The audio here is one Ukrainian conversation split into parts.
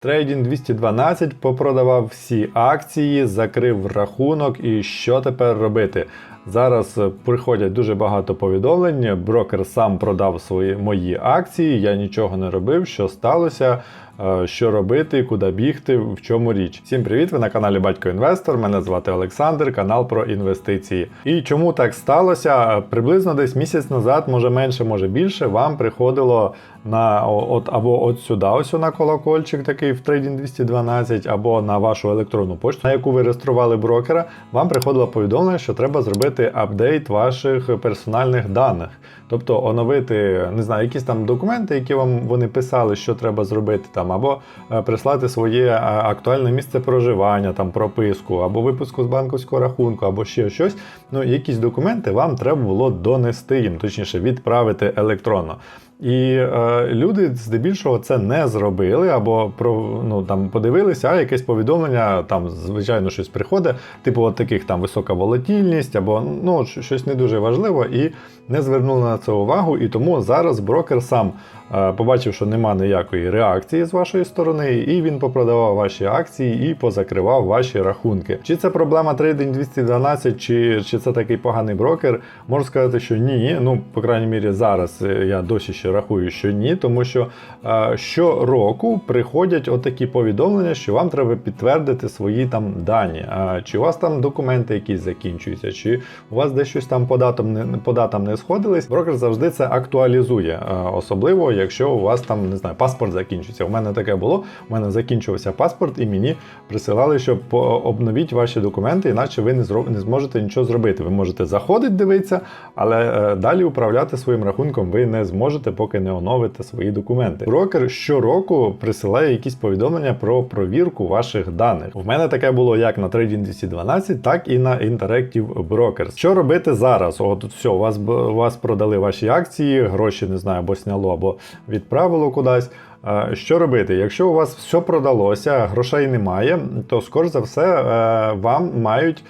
Трейдінг 212 попродавав всі акції, закрив рахунок і що тепер робити? Зараз е, приходять дуже багато повідомлень. Брокер сам продав свої мої акції. Я нічого не робив. Що сталося? е, Що робити, куди бігти, в чому річ. Всім привіт! Ви на каналі Батько Інвестор. Мене звати Олександр, канал про інвестиції. І чому так сталося? Е, Приблизно десь місяць назад, може менше, може більше, вам приходило на от або от сюди, ось на колокольчик такий в Trading 212, або на вашу електронну пошту, на яку ви реєстрували брокера, вам приходило повідомлення, що треба зробити апдейт ваших персональних даних. Тобто оновити, не знаю, якісь там документи, які вам вони писали, що треба зробити там, або е, прислати своє е, актуальне місце проживання, там прописку, або випуску з банківського рахунку, або ще щось. Ну, якісь документи вам треба було донести їм, точніше, відправити електронно. І е, люди здебільшого це не зробили, або про ну там подивилися, а якесь повідомлення, там звичайно щось приходить, типу от таких там висока волатільність, або ну щось не дуже важливо, і не звернули на це увагу. І тому зараз брокер сам е, побачив, що нема ніякої реакції з вашої сторони, і він попродавав ваші акції і позакривав ваші рахунки. Чи це проблема Trading 212, чи, чи це такий поганий брокер? Можу сказати, що ні. Ну, по крайній мірі, зараз е, я досі ще рахую, що ні, тому що е, щороку приходять отакі повідомлення, що вам треба підтвердити свої там дані. А, чи у вас там документи якісь закінчуються, чи у вас десь щось там по датам не по датам не сходились. Брокер завжди це актуалізує, е, особливо якщо у вас там не знаю, паспорт закінчується. У мене таке було. У мене закінчився паспорт, і мені присилали, щоб обновіть ваші документи, іначе ви не зро- не зможете нічого зробити. Ви можете заходити, дивитися, але е, далі управляти своїм рахунком ви не зможете, поки не оновите свої документи. Брокер щороку присилає якісь повідомлення про провірку ваших даних. У мене таке було як на Trading 212, так і на Interactive Brokers. Що робити зараз? От все, у вас вас продали ваші акції, гроші не знаю, або сняло, або відправило кудись. Е, Що робити? Якщо у вас все продалося, грошей немає, то скоріш за все е, вам мають.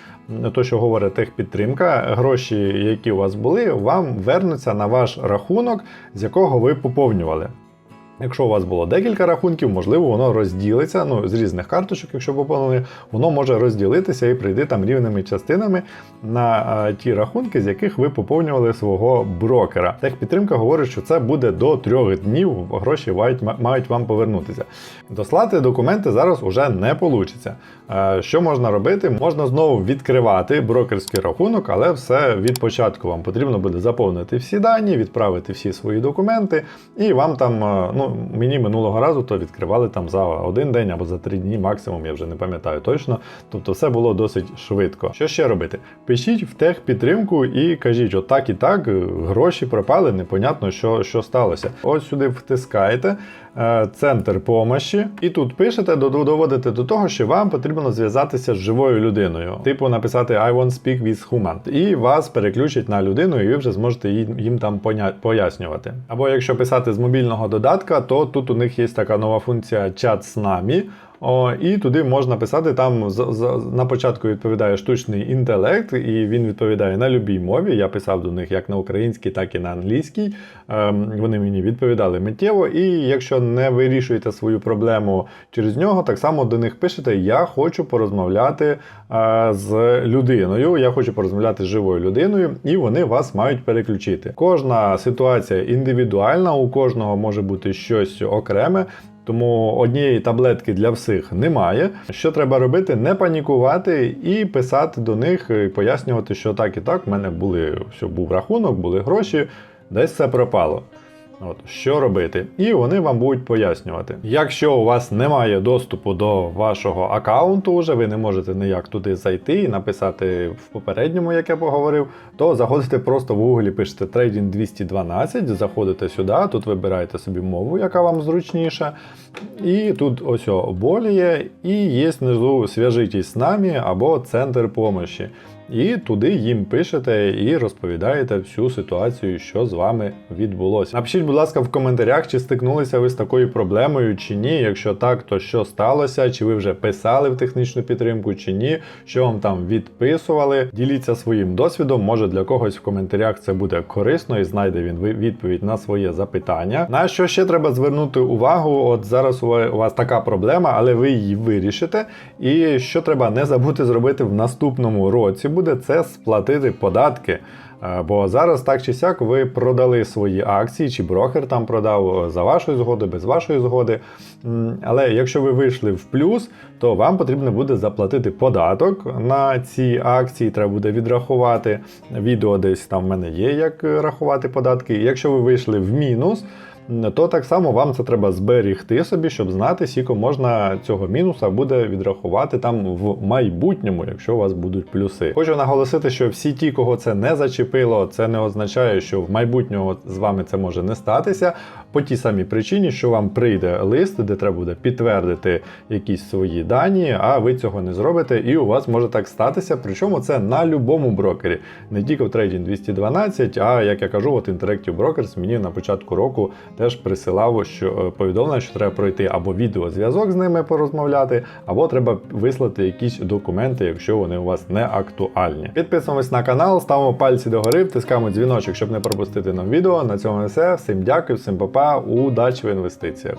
То, що говорить техпідтримка, гроші, які у вас були, вам вернуться на ваш рахунок, з якого ви поповнювали. Якщо у вас було декілька рахунків, можливо, воно розділиться. Ну, з різних карточок, якщо поповнили, воно може розділитися і прийти там рівними частинами на е, ті рахунки, з яких ви поповнювали свого брокера. Техпідтримка говорить, що це буде до трьох днів. Гроші мають, мають вам повернутися. Дослати документи зараз уже не вийде. Що можна робити? Можна знову відкривати брокерський рахунок, але все від початку вам потрібно буде заповнити всі дані, відправити всі свої документи, і вам там, е, мені минулого разу то відкривали там за один день або за три дні максимум, я вже не пам'ятаю точно. Тобто все було досить швидко. Що ще робити? Пишіть в техпідтримку і кажіть, отак і так, гроші пропали, непонятно, що, що сталося. Ось сюди втискаєте центр помощі, і тут пишете, до- доводите до того, що вам потрібно зв'язатися з живою людиною. Типу написати I want speak with human. І вас переключать на людину, і ви вже зможете їм, там пояснювати. Або якщо писати з мобільного додатка, то тут у них є така нова функція чат з нами. О, і туди можна писати, там з- з- на початку відповідає штучний інтелект, і він відповідає на любій мові. Я писав до них як на українській, так і на англійській. Ем, вони мені відповідали миттєво. І якщо не вирішуєте свою проблему через нього, так само до них пишете: Я хочу порозмовляти е, з людиною, я хочу порозмовляти з живою людиною, і вони вас мають переключити. Кожна ситуація індивідуальна, у кожного може бути щось окреме. Тому однієї таблетки для всіх немає. Що треба робити? Не панікувати і писати до них, і пояснювати, що так і так, в мене були, що був рахунок, були гроші, десь все пропало. От, що робити? І вони вам будуть пояснювати. Якщо у вас немає доступу до вашого аккаунту, вже ви не можете ніяк туди зайти і написати в попередньому, як я поговорив, то заходите просто в Google, пишете Trading 212, заходите сюди, тут вибираєте собі мову, яка вам зручніша. І тут ось боліє, і є внизу «Свяжитесь з нами або центр помощі. І туди їм пишете і розповідаєте всю ситуацію, що з вами відбулося. Напишіть, будь ласка, в коментарях, чи стикнулися ви з такою проблемою, чи ні. Якщо так, то що сталося? Чи ви вже писали в технічну підтримку, чи ні? Що вам там відписували? Діліться своїм досвідом. Може для когось в коментарях це буде корисно і знайде він відповідь на своє запитання. На що ще треба звернути увагу? От зараз у вас така проблема, але ви її вирішите. І що треба не забути зробити в наступному році, буде це сплатити податки. Е, Бо зараз так чи сяк ви продали свої акції, чи брокер там продав е, за вашої згоди, без вашої згоди. Але якщо ви вийшли в плюс, то вам потрібно буде заплатити податок на ці акції. Треба буде відрахувати. Відео десь там в мене є, як е, рахувати податки. Якщо ви вийшли в мінус, то так само вам це треба зберігти собі, щоб знати, скільки можна цього мінуса буде відрахувати там в майбутньому, якщо у вас будуть плюси. Хочу наголосити, що всі ті, кого це не зачепило, це не означає, що в майбутньому з вами це може не статися. По тій самій причині, що вам прийде лист, де треба буде підтвердити якісь свої дані, а ви цього не зробите, і у вас може так статися. Причому це на любому брокері, не тільки в Trading 212, а як я кажу, от Interactive Brokers мені на початку року теж присилав що е, повідомлення, що треба пройти або відеозв'язок з ними порозмовляти, або треба вислати якісь документи, якщо вони у вас не актуальні. Підписуємось на канал, ставимо пальці догори, втискаємо дзвіночок, щоб не пропустити нові відео. На цьому все. Всім дякую, всім па-па, удачі в інвестиціях.